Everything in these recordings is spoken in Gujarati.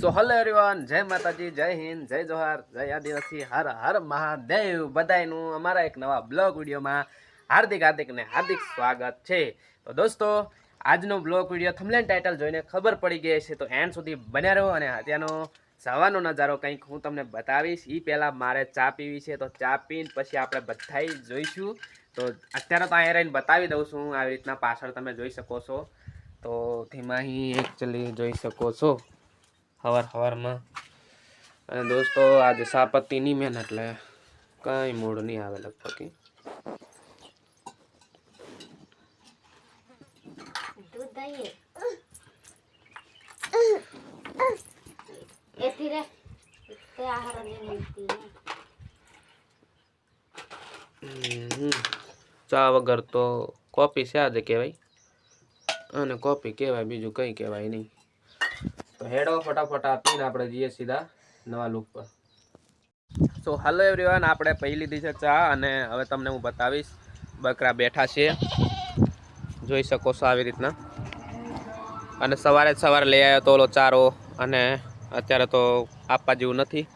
સો હલો એવરીવન જય માતાજી, જય હિન્દ, જય જોહાર, જય આદિવાસી, હર હર મહાદેવ બધાયનું અમારા એક નવા બ્લોગ વિડીયોમાં હાર્દિક હાર્દિકને હાર્દિક સ્વાગત છે. તો દોસ્તો, આજનો બ્લોગ વીડિયો થમલેન ટાઇટલ જોઈને ખબર પડી ગઈ છે તો એન્ડ સુધી બન્યા રહો અને અત્યારનો સવારનો નજારો કંઈક હું તમને બતાવીશ. એ પહેલાં મારે ચા પીવી છે, તો ચા પીને પછી આપણે બધાય જોઈશું. તો અત્યારે તો અહીંયા રહીને બતાવી દઉં છું, આવી રીતના પાછળ તમે જોઈ શકો છો. તો તેમાં અહીં એકચ્યુઅલી જોઈ શકો છો. સવાર સવારમાં અને દોસ્તો આજે સાપત્તિની મેન એટલે કંઈ મૂળ નહીં આવે લગભગ ચા વગર તો કોપી છે આજે કહેવાય. અને કોપી કહેવાય બીજું કંઈ કહેવાય નહીં. તો હેડો ફટાફટ આપીને આપણે જઈએ સીધા નવા લુક પર. સો હાલો એવરીવન આપણે પી લીધી છે ચા અને હવે તમને હું બતાવીશ. બકરા બેઠા છે. જોઈ શકો છો આવી રીતના. અને સવારે સવારે લઈ આવ્યો તો ઓલો ચારો અને અત્યારે તો આપવા જેવું નથી.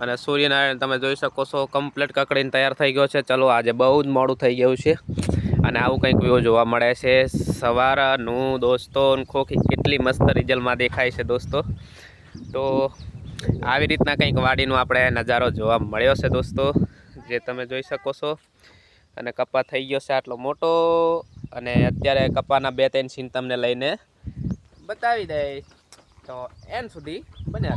અને સૂર્યનારાયણ તમે જોઈ શકો છો કમ્પ્લીટ કકડીને તૈયાર થઈ ગયો છે. ચલો, આજે બહુ જ મોડું થઈ ગયું છે. અને આવું કંઈક વ્યૂ જોવા મળે છે. સવારનું દોસ્તો ખોખી કેટલી મસ્ત રિઝલ્ટમાં દેખાય છે દોસ્તો. તો આવી રીતના કંઈક વાડીનો આપણે નજારો જોવા મળ્યો છે દોસ્તો, જે તમે જોઈ શકો છો. અને કપા થઈ ગયો છે આટલો મોટો. અને અત્યારે કપાના બે ત્રણ સીન તમને લઈને બતાવી દઈશ. તો એન સુધી બન્યા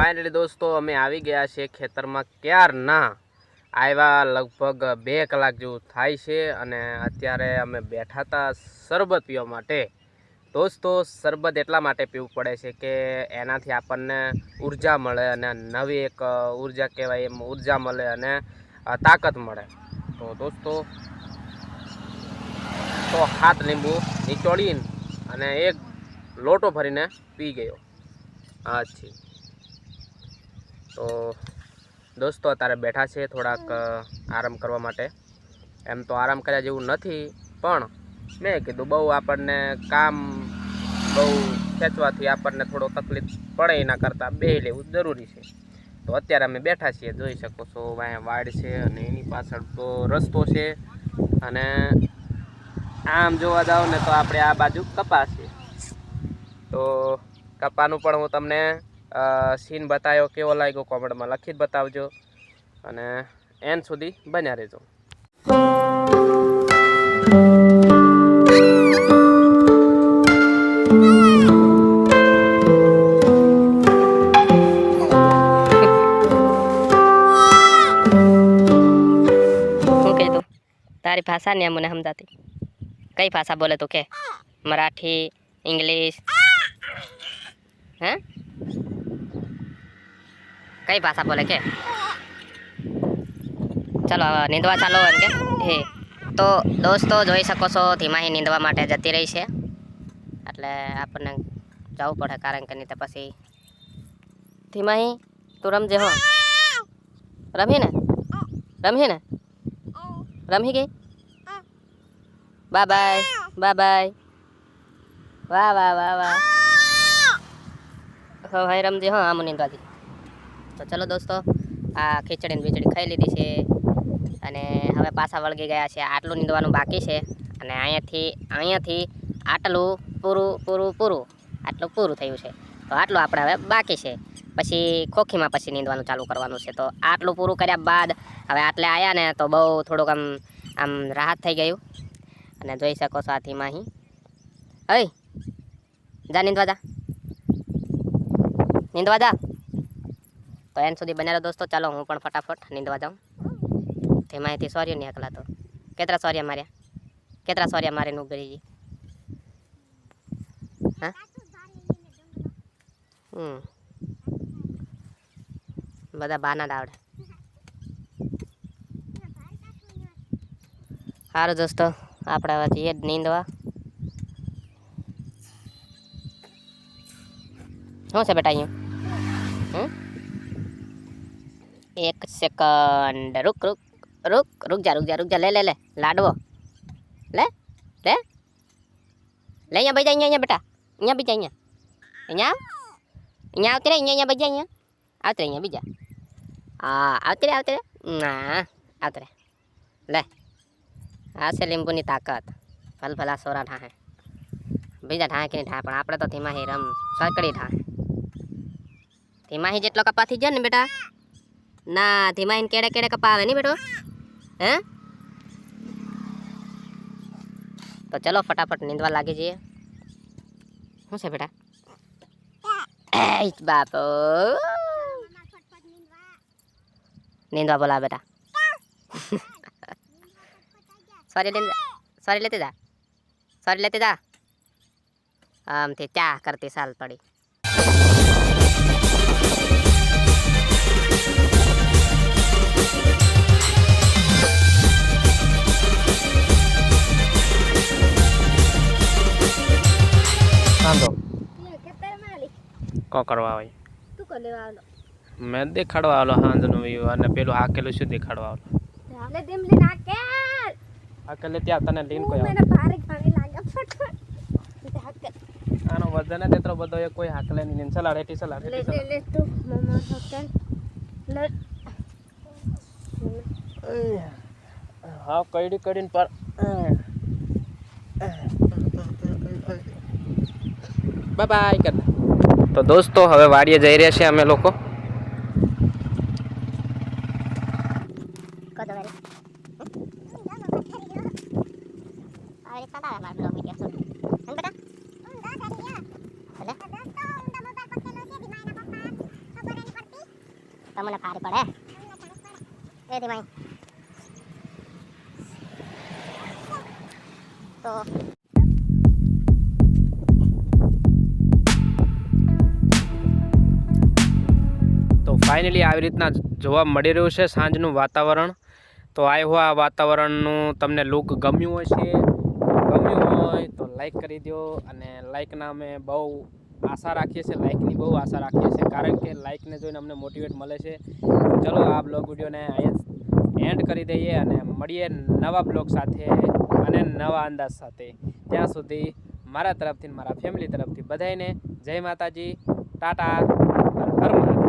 ફાઇનલી દોસ્તો, અમે આવી ગયા છે ખેતરમાં ક્યારના આવ્યા લગભગ બે કલાક જેવું થાય છે અને અત્યારે અમે બેઠા હતા શરબત પીવા માટે. દોસ્તો, શરબત એટલા માટે પીવું પડે છે કે એનાથી આપણને ઊર્જા મળે અને નવી એક ઊર્જા કહેવાય એમ, ઊર્જા મળે અને તાકાત મળે. તો દોસ્તો, તો હાથ લીંબુ નીચોડીને અને એક લોટો ભરીને પી ગયો. અચ્છી તો દોસ્તો અત્યારે બેઠા છે થોડાક આરામ કરવા માટે. એમ તો આરામ કર્યા જેવું નથી, પણ મેં કીધું બહુ આપણને કામ બહુ ખેંચવાથી આપણને થોડો તકલીફ પડે એના કરતાં બે લેવું જરૂરી છે. તો અત્યારે અમે બેઠા છીએ, જોઈ શકો છો અહીંયા વાડ છે અને એની પાછળ તો રસ્તો છે અને આમ જોવા જાવ ને તો આપણે આ બાજુ કપા છે. તો કપાનું પણ હું તમને સીન બતાવ્યો કેવો લાગ્યો કોમેન્ટમાં લખી બતાવજો અને એન્ડ સુધી બન્યા રહેજો. તારી ભાષા ને મને સમજાતી. કઈ ભાષા બોલે તું કે? મરાઠી, ઇંગ્લિશ, હે? કઈ ભાષા બોલે કે? ચાલો, હવે નીંદવા ચાલો એમ કે. હે, તો દોસ્તો જોઈ શકો છો ધીમાહી નીંદવા માટે જતી રહી છે. એટલે આપણને જવું પડે, કારણ કે નહીં તો પછી ધીમાહી તું રમજે હો. રમી ને? રમી ને? રમી ગઈ? બાય બાય બાય બાય વાહ વાહ વાહ વાહ. હો, ભાઈ રમજે હો, આમ નીંદવાથી. તો ચલો દોસ્તો, આ ખીચડીને વીચડી ખાઈ લીધી છે અને હવે પાછા વળગી ગયા છે. આટલું નીંદવાનું બાકી છે અને અહીંયાથી અહીંયાથી આટલું પૂરું પૂરું પૂરું, આટલું પૂરું થયું છે. તો આટલું આપણે હવે બાકી છે. પછી ખોખીમાં પછી નીંદવાનું ચાલુ કરવાનું છે. તો આટલું પૂરું કર્યા બાદ હવે આટલે આવ્યા ને તો બહુ થોડુંક આમ આમ રાહત થઈ ગયું. અને જોઈ શકો છો આ અહીં. હઈ, જા નીંદવા જા. નીંદવા જા. તો એન સુધી બન્યા દોસ્તો, ચાલો હું પણ ફટાફટ નીંદવા જાઉં. ધીમાહીથી સોર્ય નહીં એકલા તો. કેટલા સોર્યા માર્યા? કેટલા સોર્યા મારીને ઉભરી ગઈ હા? હમ. બધા બાના જ આવડે. સારું દોસ્તો આપણે હવે જઈએ જ નીંદવા. શું છે બેટા અહીંયા? હમ? એક સેકન્ડ. રૂક રૂક રૂક રૂક જા રૂક જા રૂક જા. લે લે લે. લાડવો. લે લે. લે, અહીંયા બજા, અહીંયા અહીંયા બેટા. અહીંયા બીજા, અહીંયા. અહીંયા અહીંયા આવતી રે અહીંયા અહીંયા બજા, અહીંયા. આવતી અહીંયા બીજા. હા, આવતી રે આવતી રે ના, આવતી રે લે. આ છે લીંબુની તાકાત. ભલ, ભલા સોરા ઠાહે બીજા ઠાહે કે નહીં ઠાહે પણ આપણે તો ધીમા હી રમ. સકડી ઠાહે ધીમાહી જેટલો કપાથી જાય ને બેટા ના ધીમા હિન કેડે કેડે કપા આવે નહીં બેટો હે તો ચલો ફટાફટ નીંદવા લાગી જઈએ શું છે બેટા એય બાપો નીંદવા બોલા બેટા સોરી લેતી સોરી લેતી જા સોરી લેતી જા આમથી ચા કરતી સાલ કો કરવા આવે તું કો લેવા આવલો મેં દેખાડવા આવેલો હાંજનો વ્યૂ અને પેલું હાકેલું શું દેખાડવા આલો હાલે દેમ લે નાકેલ હાકેલે ત્યાં તને લીન કોઈ મને ભારે ઘણી લાગે ફટફટ. આનો વજન જ એટલો બધો એ કોઈ હાકલે નહીં સલાડ હેઠી સલાડ લે લે લે તું મમ્મા હાકેલ. લે. હા કઈડી કડીને પર બાય બાય કર. તો દોસ્તો, હવે વાડીએ જઈ રહ્યા છે અમે લોકો. કદો વેરી આવે સાડા માર બ્લોગ વિડિયો સુન હન બેટા તમને ભારે પડે એ ધીમાઈ તો ફાઇનલી આવી રીતના જોવા મળી રહ્યું છે સાંજનું વાતાવરણ. તો હો આ વાતાવરણનું તમને લુક ગમ્યું હશે? ગમ્યું હોય તો લાઈક કરી દો અને લાઇકના અમે બહુ આશા રાખીએ છીએ લાઇકની બહુ આશા રાખીએ છીએ, કારણ કે લાઇકને જોઈને અમને મોટિવેટ મળે છે. ચલો આ બ્લોગ વિડીયોને અહીંયા એન્ડ કરી દઈએ અને મળીએ નવા બ્લોગ સાથે અને નવા અંદાજ સાથે. ત્યાં સુધી મારા તરફથી મારા ફેમિલી તરફથી બધાને જય માતાજી, ટાટા